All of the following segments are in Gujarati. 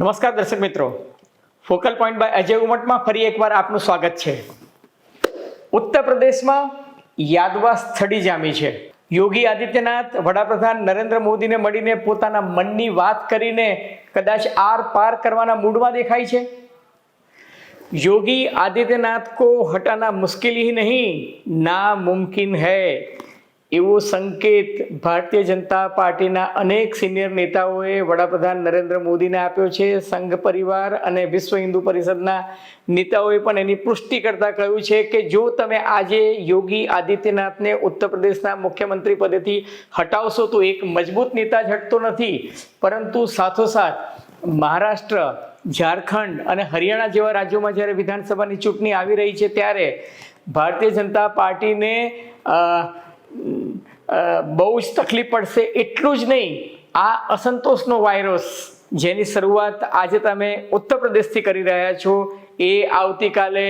નમસ્કાર દર્શક મિત્રો. ફોકલ પોઈન્ટ બાય અજય ઉમટમાં ફરી એકવાર આપનું સ્વાગત છે. ઉત્તર પ્રદેશમાં યાદવા સ્થળી જામી છે. યોગી આદિત્યનાથ વડાપ્રધાન નરેન્દ્ર મોદીને મળીને પોતાના મનની વાત કરીને કદાચ આર પાર કરવાના મૂડમાં દેખાય છે? યોગી આદિત્યનાથ કો હટાના મુશ્કેલી નહીં, ના મુમકિન હૈ. એવો સંકેત ભારતીય જનતા પાર્ટીના અનેક સિનિયર નેતાઓએ વડાપ્રધાન નરેન્દ્ર મોદીને આપ્યો છે. સંઘ પરિવાર અને વિશ્વ હિન્દુ પરિષદના નેતાઓએ પણ એની પુષ્ટિ કરતા કહ્યું છે કે જો તમે આજે યોગી આદિત્યનાથને ઉત્તર પ્રદેશના મુખ્યમંત્રી પદેથી હટાવશો તો એક મજબૂત નેતા જ હટતો નથી. પરંતુ સાથોસાથ મહારાષ્ટ્ર, ઝારખંડ અને હરિયાણા જેવા રાજ્યોમાં જ્યારે વિધાનસભાની ચૂંટણી આવી રહી છે ત્યારે ભારતીય જનતા પાર્ટીને બહુ જ તકલીફ પડશે એટલું જ નહીં. આ અસંતોષનો વાયરસ જેની શરૂઆત આજે તમે ઉત્તર પ્રદેશથી કરી રહ્યા છો, એ આવતીકાલે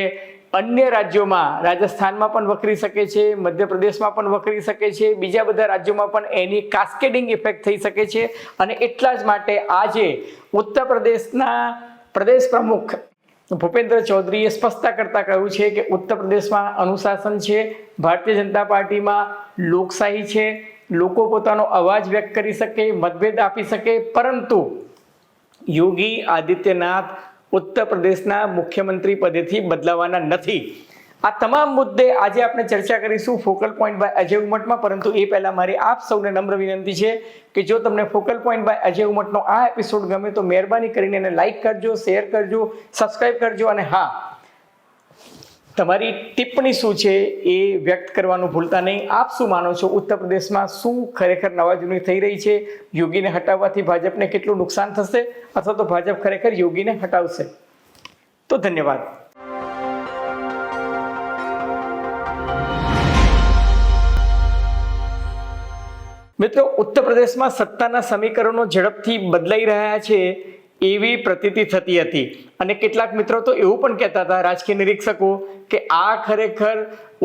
અન્ય રાજ્યોમાં, રાજસ્થાનમાં પણ વકરી શકે છે, મધ્યપ્રદેશમાં પણ વકરી શકે છે, બીજા બધા રાજ્યોમાં પણ એની કાસ્કેડિંગ ઇફેક્ટ થઈ શકે છે. અને એટલા જ માટે આજે ઉત્તર પ્રદેશના પ્રદેશ પ્રમુખ ભૂપેન્દ્ર ચૌધરીએ સ્પષ્ટતા કરતા કહ્યું છે કે ઉત્તર પ્રદેશમાં અનુશાસન છે, ભારતીય જનતા પાર્ટીમાં લોકશાહી છે, લોકો પોતાનો અવાજ વ્યક્ત કરી શકે, મતભેદ આપી શકે, પરંતુ યોગી આદિત્યનાથ ઉત્તર પ્રદેશના મુખ્યમંત્રી પદેથી બદલાવાના નથી. આ તમામ મુદ્દે આજે આપણે ચર્ચા કરીશું ફોકલ પોઈન્ટ બાય અજય ઉમટમાં પરંતુ એ પહેલાં મારી આપ સૌને નમ્ર વિનંતી છે કે જો તમને ફોકલ પોઈન્ટ બાય અજય ઉમટનો આ એપિસોડ ગમે તો મહેરબાની કરીને એને લાઇક કરજો શેર કરજો સબસ્ક્રાઇબ કરજો અને હા, તમારી ટિપ્પણી શું છે એ વ્યક્ત કરવાનું ભૂલતા નહીં. આપ શું માનો છો? ઉત્તર પ્રદેશમાં શું ખરેખર નવાજૂની થઈ રહી છે? યોગીને હટાવવાથી ભાજપને કેટલું નુકસાન થશે? અથવા તો ભાજપ ખરેખર યોગીને હટાવશે? તો ધન્યવાદ. મિત્રો, ઉત્તર પ્રદેશમાં સત્તાના સમીકરણો ઝડપથી બદલાઈ રહ્યા છે એવી પ્રતીતિ થતી હતી. અને કેટલાક મિત્રો તો એવું પણ કહેતા હતા, રાજકીય નિરીક્ષકો કે આ ખરેખર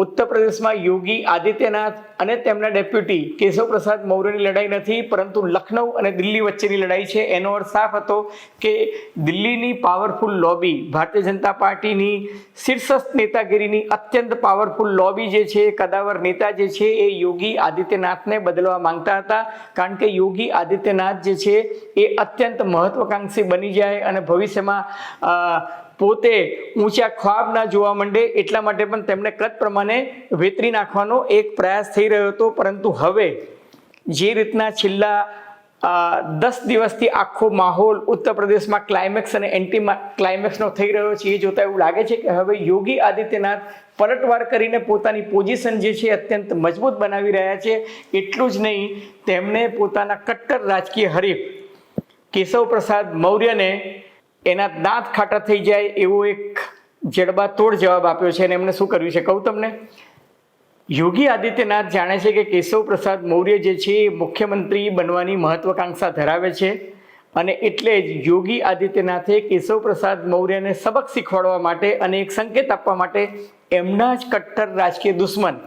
ઉત્તર પ્રદેશમાં યોગી આદિત્યનાથ અને તેમના ડેપ્યુટી કેશવ પ્રસાદ મૌર્યની લડાઈ નથી, પરંતુ લખનઉ અને દિલ્હી વચ્ચેની લડાઈ છે. એનો અર્થ સાફ હતો કે દિલ્હીની પાવરફુલ લોબી ભારતીય જનતા પાર્ટીની શીર્ષસ્થ નેતાગીરીની અત્યંત પાવરફુલ લોબી જે છે, કદાવર નેતા જે છે, એ યોગી આદિત્યનાથને બદલવા માંગતા હતા. કારણ કે યોગી આદિત્યનાથ જે છે, એ અત્યંત મહત્વકાંક્ષી બની જાય અને ભવિષ્યમાં પોતે ઊંચા ખ્વાબ ના જોવા માંડે એટલા માટે પણ તેમણે કદ પ્રમાણે વેતરી નાખવાનો એક પ્રયાસ થઈ રહ્યો હતો. પરંતુ હવે જે રીતના છેલ્લા દસ દિવસથી આખો માહોલ ઉત્તર પ્રદેશમાં ક્લાઇમેક્સ અને એન્ટી ક્લાઇમેક્સનો થઈ રહ્યો છે, એ જોતા એવું લાગે છે કે હવે યોગી આદિત્યનાથ પલટવાર કરીને પોતાની પોઝિશન જે છે અત્યંત મજબૂત બનાવી રહ્યા છે. એટલું જ નહીં, તેમણે પોતાના કટ્ટર રાજકીય હરીફ કેશવ પ્રસાદ મૌર્યને એના દાંત ખાટા થઈ જાય એવો એક જડબા તોડ જવાબ આપ્યો છે અને એમણે શું કર્યું છે? કહું તમને. યોગી આદિત્યનાથ જાણે છે કે કેશવ પ્રસાદ મૌર્ય જે છે એ મુખ્યમંત્રી બનવાની મહત્વકાંક્ષા ધરાવે છે અને એટલે જ યોગી આદિત્યનાથે કેશવ પ્રસાદ મૌર્યને સબક શીખવાડવા માટે અને એક સંકેત આપવા માટે એમના જ કટ્ટર રાજકીય દુશ્મન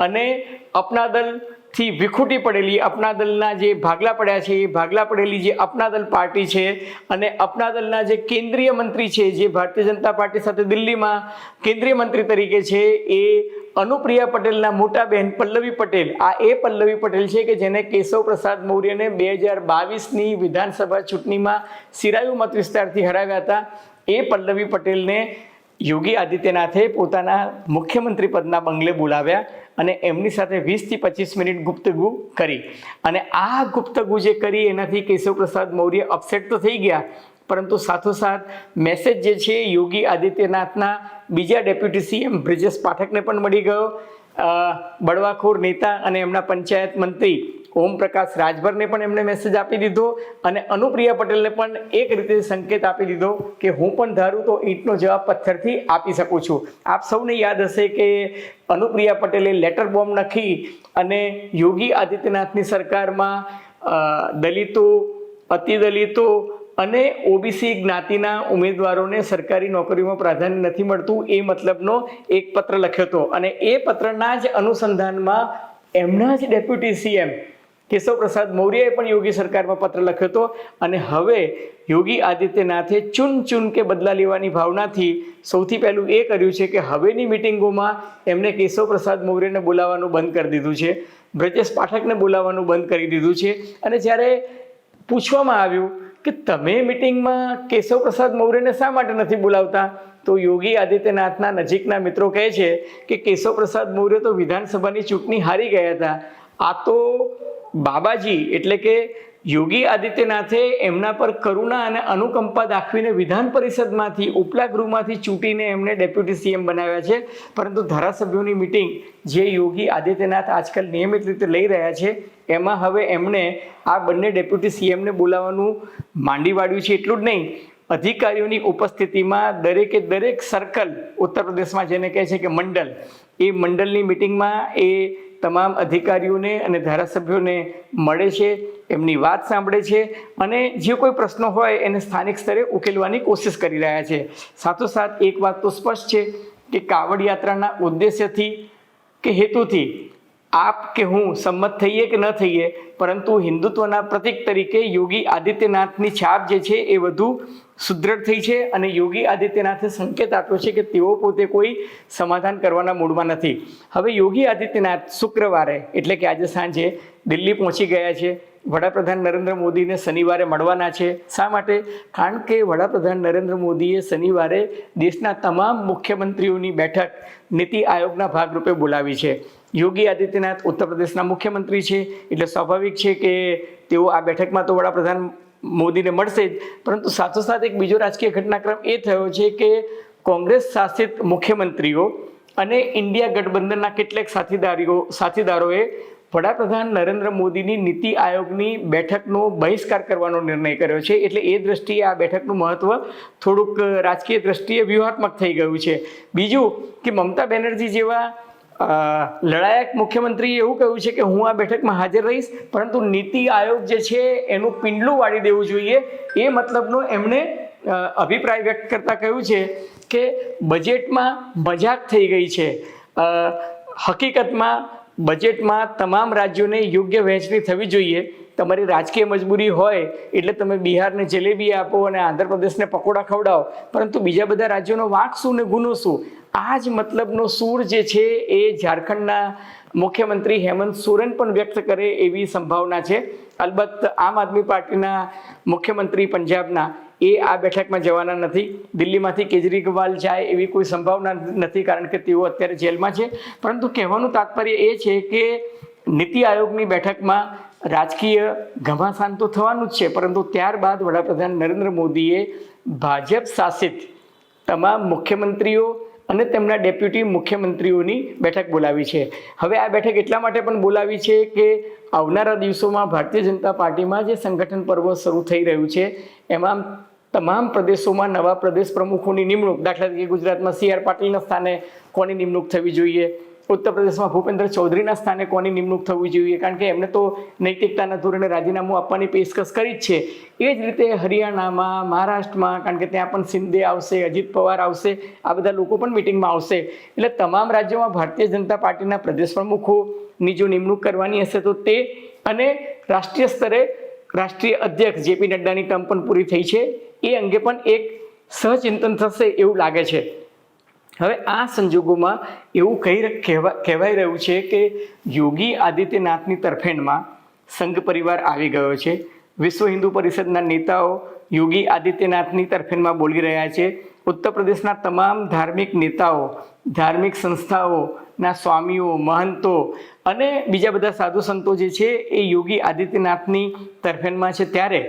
અને અપનાદલથી વિખૂટી પડેલી અપના દલના જે ભાગલા પડ્યા છે, એ ભાગલા પડેલી જે અપના દલ પાર્ટી છે અને અપના દલના જે કેન્દ્રીય મંત્રી છે, જે ભારતીય જનતા પાર્ટી સાથે દિલ્હીમાં કેન્દ્રીય મંત્રી તરીકે છે, એ અનુપ્રિયા પટેલના મોટા બહેન પલ્લવી પટેલ. આ એ પલ્લવી પટેલ છે કે જેને કેશવ પ્રસાદ મૌર્યને બે હજાર બાવીસની વિધાનસભા ચૂંટણીમાં સિરાયુ મત વિસ્તારથી હરાવ્યા હતા. એ પલ્લવી પટેલને યોગી આદિત્યનાથે પોતાના મુખ્યમંત્રી પદના બંગલે બોલાવ્યા. અને એમની સાથે વીસથી પચીસ મિનિટ ગુપ્તગુ કરી. અને આ ગુપ્તગુ જે કરી, એનાથી કેશવ પ્રસાદ મૌર્ય અપસેટ તો થઈ ગયા, પરંતુ સાથોસાથ મેસેજ જે છે, યોગી આદિત્યનાથના બીજા ડેપ્યુટી સીએમ બ્રિજેશ પાઠકને પણ મળી ગયો. બળવાખોર નેતા અને એમના પંચાયત મંત્રી ઓમ પ્રકાશ રાજભરને પણ એમણે મેસેજ આપી દીધો અને અનુપ્રિયા પટેલને પણ એક રીતે સંકેત આપી દીધો કે હું પણ ધારું તો ઈંટનો જવાબ પથ્થરથી આપી શકું છું. આપ સૌને યાદ હશે કે અનુપ્રિયા પટેલે લેટર બોમ્બ નાખી અને યોગી આદિત્યનાથની સરકારમાં દલિતો અતિદલિતો અને ઓબીસી જ્ઞાતિના ઉમેદવારોને સરકારી નોકરીમાં પ્રાધાન્ય નથી મળતું એ મતલબનો એક પત્ર લખ્યો હતો. અને એ પત્રના જ અનુસંધાનમાં એમના જ ડેપ્યુટી સીએમ કેશવ પ્રસાદ મૌર્યએ પણ યોગી સરકારમાં પત્ર લખ્યો હતો અને હવે યોગી આદિત્યનાથે ચૂન ચૂન કે બદલા લેવાની ભાવનાથી સૌથી પહેલું એ કર્યું છે કે હવેની મિટિંગોમાં એમણે કેશવ પ્રસાદ મૌર્યને બોલાવવાનું બંધ કરી દીધું છે, બ્રજેશ પાઠકને બોલાવવાનું બંધ કરી દીધું છે અને જ્યારે પૂછવામાં આવ્યું કે તમે મિટિંગમાં કેશવ પ્રસાદ મૌર્યને શા માટે નથી બોલાવતા, તો યોગી આદિત્યનાથના નજીકના મિત્રો કહે છે કે કેશવ પ્રસાદ મૌર્ય તો વિધાનસભાની ચૂંટણી હારી ગયા હતા. આ તો બાબાજી એટલે કે યોગી આદિત્યનાથે એમના પર કરુણા અને અનુકંપા દાખવીને વિધાન પરિષદમાંથી, ઉપલા ગૃહમાંથી ચૂંટીને એમને ડેપ્યુટી સીએમ બનાવ્યા છે. પરંતુ ધારાસભ્યોની મિટિંગ જે યોગી આદિત્યનાથ આજકાલ નિયમિત રીતે લઈ રહ્યા છે, એમાં હવે એમણે આ બંને ડેપ્યુટી સીએમને બોલાવવાનું માંડી વાળ્યું છે. એટલું જ નહીં, અધિકારીઓની ઉપસ્થિતિમાં દરેકે દરેક સર્કલ ઉત્તર પ્રદેશમાં જેને કહે છે કે મંડળ, એ મંડળની મિટિંગમાં એ તમામ અધિકારીઓને અને ધારાસભ્યોને મળે છે, એમની વાત સાંભળે છે અને જે કોઈ પ્રશ્નો હોય એને સ્થાનિક સ્તરે ઉકેલવાની કોશિશ કરી રહ્યા છે. સાથોસાથ એક વાત તો સ્પષ્ટ છે કે કાવડ યાત્રાના ઉદ્દેશ્યથી કે હેતુથી આપ કે હું સંમત થઈએ કે ન થઈએ, પરંતુ હિન્દુત્વના પ્રતીક તરીકે યોગી આદિત્યનાથની છાપ જે છે એ વધુ સુદૃઢ થઈ છે અને યોગી આદિત્યનાથે સંકેત આપ્યો છે કે તેઓ પોતે કોઈ સમાધાન કરવાના મૂડમાં નથી. હવે યોગી આદિત્યનાથ શુક્રવારે, એટલે કે આજે સાંજે, દિલ્હી પહોંચી ગયા છે. વડાપ્રધાન નરેન્દ્ર મોદીને શનિવારે મળવાના છે. શા માટે? કારણ કે વડાપ્રધાન નરેન્દ્ર મોદીએ શનિવારે દેશના તમામ મુખ્યમંત્રીઓની બેઠક નીતિ આયોગના ભાગરૂપે બોલાવી છે. યોગી આદિત્યનાથ ઉત્તર પ્રદેશના મુખ્યમંત્રી છે. એટલે સ્વાભાવિક છે કે તેઓ આ બેઠકમાં તો વડાપ્રધાન મોદીને મળશે જ. પરંતુ સાથોસાથ એક બીજો રાજકીય ઘટનાક્રમ એ થયો છે કે કોંગ્રેસ શાસિત મુખ્યમંત્રીઓ અને ઇન્ડિયા ગઠબંધનના કેટલાક સાથીદારીઓ, સાથીદારોએ વડાપ્રધાન નરેન્દ્ર મોદીની નીતિ આયોગની બેઠકનો બહિષ્કાર કરવાનો નિર્ણય કર્યો છે. એટલે એ દ્રષ્ટિએ આ બેઠકનું મહત્ત્વ થોડુંક રાજકીય દ્રષ્ટિએ વ્યૂહાત્મક થઈ ગયું છે. બીજું કે મમતા બેનર્જી જેવા લડાયક મુખ્યમંત્રીએ એવું કહ્યું છે કે હું આ બેઠકમાં હાજર રહીશ, પરંતુ નીતિ આયોગ જે છે એનું પિંડલું વાળી દેવું જોઈએ. એ મતલબનો એમણે અભિપ્રાય વ્યક્ત કરતાં કહ્યું છે કે બજેટમાં મજાક થઈ ગઈ છે. હકીકતમાં બજેટમાં તમામ રાજ્યોને યોગ્ય વહેંચણી થવી જોઈએ. તમારી રાજકીય મજબૂરી હોય એટલે તમે બિહારને જલેબી આપો અને આંધ્રપ્રદેશને પકોડા ખવડાવો. પરંતુ બીજા બધા રાજ્યોનો વાંક શું ને ગુનો શું? આ જ મતલબનો સૂર જે છે એ ઝારખંડના મુખ્યમંત્રી હેમંત સોરેન પણ વ્યક્ત કરે એવી સંભાવના છે. અલબત્ત આમ આદમી પાર્ટીના મુખ્યમંત્રી પંજાબના એ આ બેઠકમાં જવાના નથી. દિલ્હીમાંથી કેજરીવાલ જાય એવી કોઈ સંભાવના નથી કારણ કે તેઓ અત્યારે જેલમાં છે. પરંતુ કહેવાનું તાત્પર્ય એ છે કે નીતિ આયોગની બેઠકમાં રાજકીય ઘમાસાન તો થવાનું જ છે. પરંતુ ત્યારબાદ વડાપ્રધાન નરેન્દ્ર મોદીએ ભાજપ શાસિત તમામ મુખ્યમંત્રીઓ અને તેમના ડેપ્યુટી મુખ્યમંત્રીઓની બેઠક બોલાવી છે. હવે આ બેઠક એટલા માટે પણ બોલાવી છે કે આવનારા દિવસોમાં ભારતીય જનતા પાર્ટીમાં જે સંગઠન પર્વ શરૂ થઈ રહ્યું છે, એમાં તમામ પ્રદેશોમાં નવા પ્રદેશ પ્રમુખોની નિમણૂક. દાખલા તરીકે ગુજરાતમાં સી આર પાટીલના સ્થાને કોની નિમણૂક થવી જોઈએ? ઉત્તર પ્રદેશમાં ભૂપેન્દ્ર ચૌધરીના સ્થાને કોની નિમણૂક થવી જોઈએ? કારણ કે એમને તો નૈતિકતાના ધોરણે રાજીનામું આપવાની પેશકશ કરી જ છે. એ જ રીતે હરિયાણામાં, મહારાષ્ટ્રમાં, કારણ કે ત્યાં પણ શિંદે આવશે, અજીત પવાર આવશે, આ બધા લોકો પણ મિટિંગમાં આવશે. એટલે તમામ રાજ્યોમાં ભારતીય જનતા પાર્ટીના પ્રદેશ પ્રમુખોની જો નિમણૂક કરવાની હશે તો તે અને રાષ્ટ્રીય સ્તરે રાષ્ટ્રીય અધ્યક્ષ જેપી નડ્ડાની ટર્મ પણ પૂરી થઈ છે, એ અંગે પણ એક સહચિંતન થશે એવું લાગે છે. હવે આ સંજોગોમાં એવું કહી કહેવાઈ રહ્યું છે કે યોગી આદિત્યનાથની તરફેણમાં સંઘ પરિવાર આવી ગયો છે. વિશ્વ હિન્દુ પરિષદના નેતાઓ યોગી આદિત્યનાથની તરફેણમાં બોલી રહ્યા છે. ઉત્તર પ્રદેશના તમામ ધાર્મિક નેતાઓ, ધાર્મિક સંસ્થાઓના સ્વામીઓ, મહંતો અને બીજા બધા સાધુ સંતો જે છે એ યોગી આદિત્યનાથની તરફેણમાં છે. ત્યારે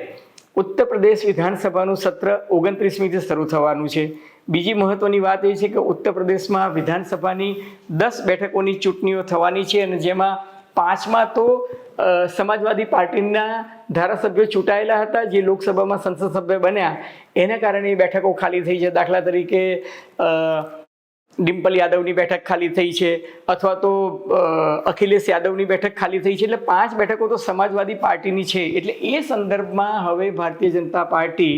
ઉત્તર પ્રદેશ વિધાનસભાનું સત્ર ઓગણત્રીસમીથી શરૂ થવાનું છે. બીજી મહત્વની વાત એ છે કે ઉત્તર પ્રદેશમાં વિધાનસભાની દસ બેઠકોની ચૂંટણીઓ થવાની છે અને જેમાં પાંચમાં તો સમાજવાદી પાર્ટીના ધારાસભ્યો ચૂંટાયેલા હતા, જે લોકસભામાં સંસદ સભ્ય બન્યા. એના કારણે એ બેઠકો ખાલી થઈ છે. દાખલા તરીકે ડિમ્પલ યાદવની બેઠક ખાલી થઈ છે અથવા તો અખિલેશ યાદવની બેઠક ખાલી થઈ છે. એટલે પાંચ બેઠકો તો સમાજવાદી પાર્ટીની છે. એટલે એ સંદર્ભમાં હવે ભારતીય જનતા પાર્ટી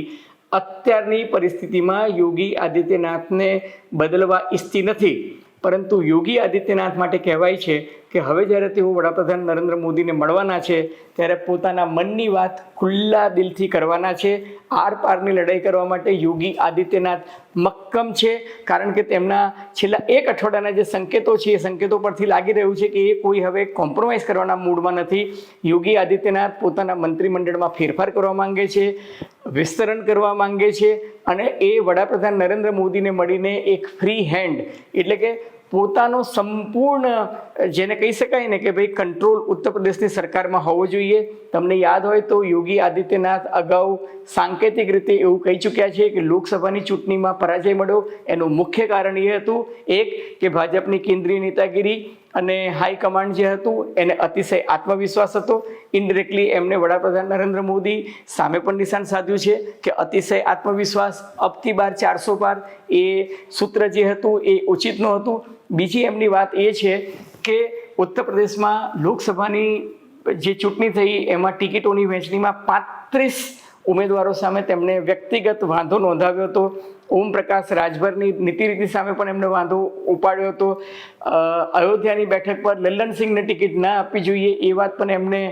અત્યારની પરિસ્થિતિમાં યોગી આદિત્યનાથને બદલવા ઈચ્છતી નથી. પરંતુ યોગી આદિત્યનાથ માટે કહેવાય છે કે હવે જ્યારે તેઓ વડાપ્રધાન નરેન્દ્ર મોદીને મળવાના છે, ત્યારે પોતાના મનની વાત ખુલ્લા દિલથી કરવાના છે. આર પારની લડાઈ કરવા માટે યોગી આદિત્યનાથ મક્કમ છે, કારણ કે તેમના છેલ્લા એક અઠવાડિયાના જે સંકેતો છે, એ સંકેતો પરથી લાગી રહ્યું છે કે એ કોઈ હવે કોમ્પ્રોમાઇઝ કરવાના મૂડમાં નથી. યોગી આદિત્યનાથ પોતાના મંત્રીમંડળમાં ફેરફાર કરવા માંગે છે, વિસ્તરણ કરવા માંગે છે અને એ વડાપ્રધાન નરેન્દ્ર મોદીને મળીને એક ફ્રી હેન્ડ એટલે કે પોતાનો સંપૂર્ણ, જેને કહી શકાય ને કે ભાઈ કંટ્રોલ ઉત્તર પ્રદેશની સરકારમાં હોવો જોઈએ. તમને યાદ હોય તો યોગી આદિત્યનાથ અગાઉ સાંકેતિક રીતે એવું કહી ચૂક્યા છે કે લોકસભાની ચૂંટણીમાં પરાજય મળ્યો. એનું મુખ્ય કારણ એ હતું, એક, કે ભાજપની કેન્દ્રીય નેતાગીરી અને હાઈકમાન્ડ જે હતું, એને અતિશય આત્મવિશ્વાસ હતો. ઇનડિરેક્ટલી એમને વડાપ્રધાન નરેન્દ્ર મોદી સામે પણ નિશાન સાધ્યું છે કે અતિશય આત્મવિશ્વાસ, અબથી બાર ચારસો પાર એ સૂત્ર જે હતું એ ઉચિત હતું. બીજી એમની વાત એ છે કે ઉત્તર પ્રદેશમાં લોકસભાની જે ચૂંટણી થઈ, એમાં ટિકિટોની વહેંચણીમાં પાંત્રીસ ઉમેદવારો સામે તેમણે વ્યક્તિગત વાંધો નોંધાવ્યો હતો. ઓમ પ્રકાશ રાજભરની નીતિરીતિ સામે પણ એમણે વાંધો ઉપાડ્યો હતો. અયોધ્યાની બેઠક પર લલ્લનસિંહને ટિકિટ ના આપવી જોઈએ એ વાત પણ એમણે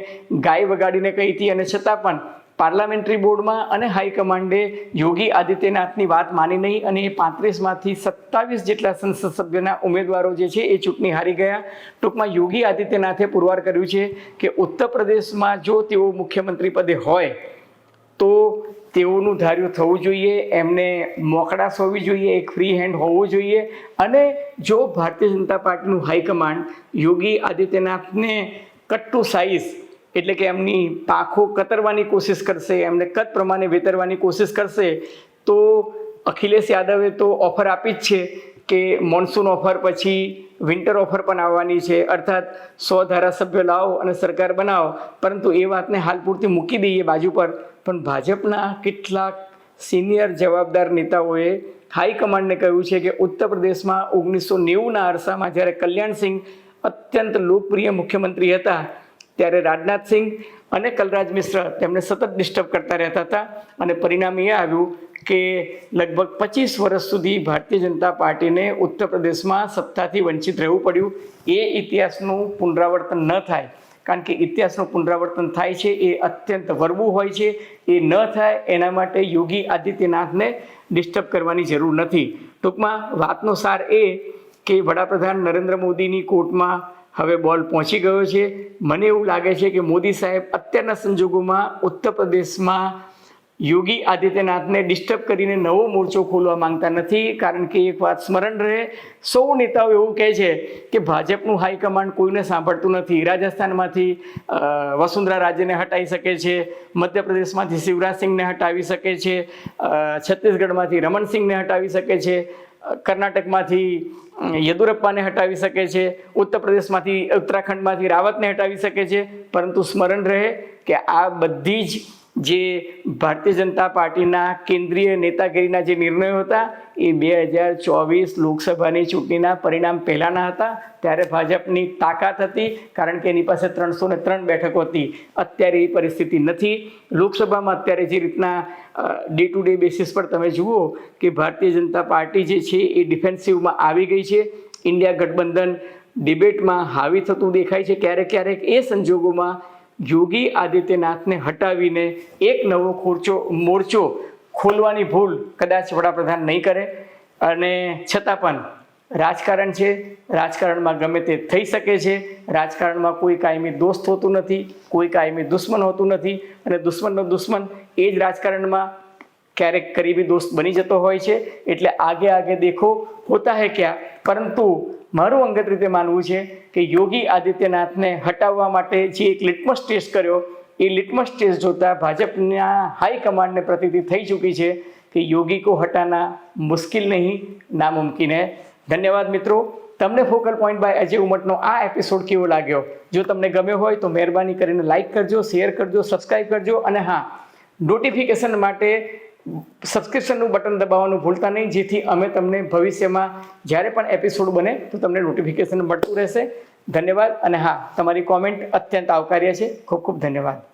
ગાય વગાડીને કહી હતી અને છતાં પણ પાર્લામેન્ટરી બોર્ડમાં અને હાઈકમાન્ડે યોગી આદિત્યનાથની વાત માની નહીં અને એ પાંત્રીસમાંથી સત્તાવીસ જેટલા સંસદ સભ્યોના ઉમેદવારો જે છે એ ચૂંટણી હારી ગયા. ટૂંકમાં યોગી આદિત્યનાથે પુરવાર કર્યું છે કે ઉત્તર પ્રદેશમાં જો તેઓ મુખ્યમંત્રી પદે હોય તો તેઓનું ધાર્યું થવું જોઈએ, એમને મોકળાશ હોવી જોઈએ, એક ફ્રી હેન્ડ હોવું જોઈએ. અને જો ભારતીય જનતા પાર્ટીનું હાઈકમાન્ડ યોગી આદિત્યનાથને કટ્ટુ સાઈઝ એટલે કે એમની પાંખો કતરવાની કોશિશ કરશે, એમને કદ પ્રમાણે વેતરવાની કોશિશ કરશે, તો અખિલેશ યાદવે તો ઓફર આપી જ છે. કે મોન્સૂન ઓફર પછી વિન્ટર ઓફર પણ આવવાની છે. અર્થાત સો ધારાસભ્યો લાવો અને સરકાર બનાવો. પરંતુ એ વાતને હાલ પૂરતી મૂકી દઈએ બાજુ પર. પણ ભાજપના કેટલાક સિનિયર જવાબદાર નેતાઓએ હાઈકમાન્ડને કહ્યું છે કે ઉત્તર પ્રદેશમાં ઓગણીસો નેવુંના અરસામાં જ્યારે કલ્યાણસિંહ અત્યંત લોકપ્રિય મુખ્યમંત્રી હતા ત્યારે રાજનાથસિંહ અને કલરાજ મિશ્ર તેમને સતત ડિસ્ટર્બ કરતા રહેતા હતા અને પરિણામ એ આવ્યું કે લગભગ પચીસ વર્ષ સુધી ભારતીય જનતા પાર્ટીને ઉત્તર પ્રદેશમાં સત્તાથી વંચિત રહેવું પડ્યું. એ ઇતિહાસનું પુનરાવર્તન ન થાય. કારણ કે ઇતિહાસનું પુનરાવર્તન થાય છે, એ અત્યંત વરવું હોય છે. એ ન થાય, એના માટે યોગી આદિત્યનાથને ડિસ્ટર્બ કરવાની જરૂર નથી. ટૂંકમાં વાતનો સાર એ કે વડાપ્રધાન નરેન્દ્ર મોદીની કોર્ટમાં હવે બોલ પહોંચી ગયો છે. મને એવું લાગે છે કે મોદી સાહેબ અત્યારના સંજોગોમાં ઉત્તર પ્રદેશમાં યોગી આદિત્યનાથને ડિસ્ટર્બ કરીને નવો મોરચો ખોલવા માંગતા નથી. કારણ કે એક વાત સ્મરણ રહે, સૌ નેતાઓ એવું કહે છે કે ભાજપનું હાઈકમાન્ડ કોઈને સાંભળતું નથી. રાજસ્થાનમાંથી વસુંધરા રાજ્યને હટાવી શકે છે. મધ્યપ્રદેશમાંથી શિવરાજસિંહને હટાવી શકે છે. છત્તીસગઢમાંથી રમણસિંહને હટાવી શકે છે. કર્ણાટકમાંથી યદુરપ્પાને હટાવી શકે છે ઉત્તર પ્રદેશમાંથી ઉત્તરાખંડમાંથી રાવતને હટાવી શકે છે, પરંતુ સ્મરણ રહે કે આ બધી જ જે ભારતીય જનતા પાર્ટીના કેન્દ્રીય નેતાગીરીના જે નિર્ણયો હતા, એ બે હજાર ચોવીસ લોકસભાની ચૂંટણીના પરિણામ પહેલાંના હતા. ત્યારે ભાજપની તાકાત હતી, કારણ કે એની પાસે ત્રણસો ને ત્રણ બેઠકો હતી. અત્યારે એ પરિસ્થિતિ નથી. લોકસભામાં અત્યારે જે રીતના ડે ટુ ડે બેસિસ પર તમે જુઓ કે ભારતીય જનતા પાર્ટી જે છે, એ ડિફેન્સિવમાં આવી ગઈ છે. ઇન્ડિયા ગઠબંધન ડિબેટમાં હાવી થતું દેખાય છે. ક્યારેક ક્યારેક એ સંજોગોમાં યોગી આદિત્યનાથને હટાવીને એક નવો ખોરચો, મોરચો ખોલવાની ભૂલ કદાચ વડાપ્રધાન નહીં કરે. અને છતાં પણ રાજકારણ છે. રાજકારણમાં ગમે તે થઈ શકે છે. રાજકારણમાં કોઈ કાયમી દોસ્ત હોતું નથી, કોઈ કાયમી દુશ્મન હોતું નથી. અને દુશ્મનનો દુશ્મન એ જ રાજકારણમાં ક્યારેક કરીબી દોસ્ત બની જતો હોય છે. એટલે આગે આગે દેખો, હોતા હે ક્યાં? પરંતુ મારું અંગત રીતે માનવું છે કે યોગી આદિત્યનાથને હટાવવા માટે જે એક લિટમસ ટેસ્ટ કર્યો, એ લિટમસ ટેસ્ટ જોતા ભાજપના હાઈકમાન્ડને પ્રતિતિ થઈ ચૂકી છે કે યોગી કો હટાના મુશ્કેલ નહીં, નામુમકિન હે. ધન્યવાદ મિત્રો. તમને ફોકલ પોઈન્ટ બાય અજય ઉમટનો આ એપિસોડ કેવો લાગ્યો? જો તમને ગમ્યો હોય તો મહેરબાની કરીને લાઇક કરજો શેર કરજો સબસ્ક્રાઈબ કરજો અને હા નોટિફિકેશન માટે સબસ્ક્રિપ્શનનું બટન દબાવવાનું ભૂલતા નહીં. જેથી અમે તમને ભવિષ્યમાં જ્યારે પણ એપિસોડ બને, તો તમને નોટિફિકેશન મળતું રહેશે. ધન્યવાદ અને હા, તમારી કોમેન્ટ અત્યંત આવકાર્ય છે. ખૂબ ખૂબ ધન્યવાદ.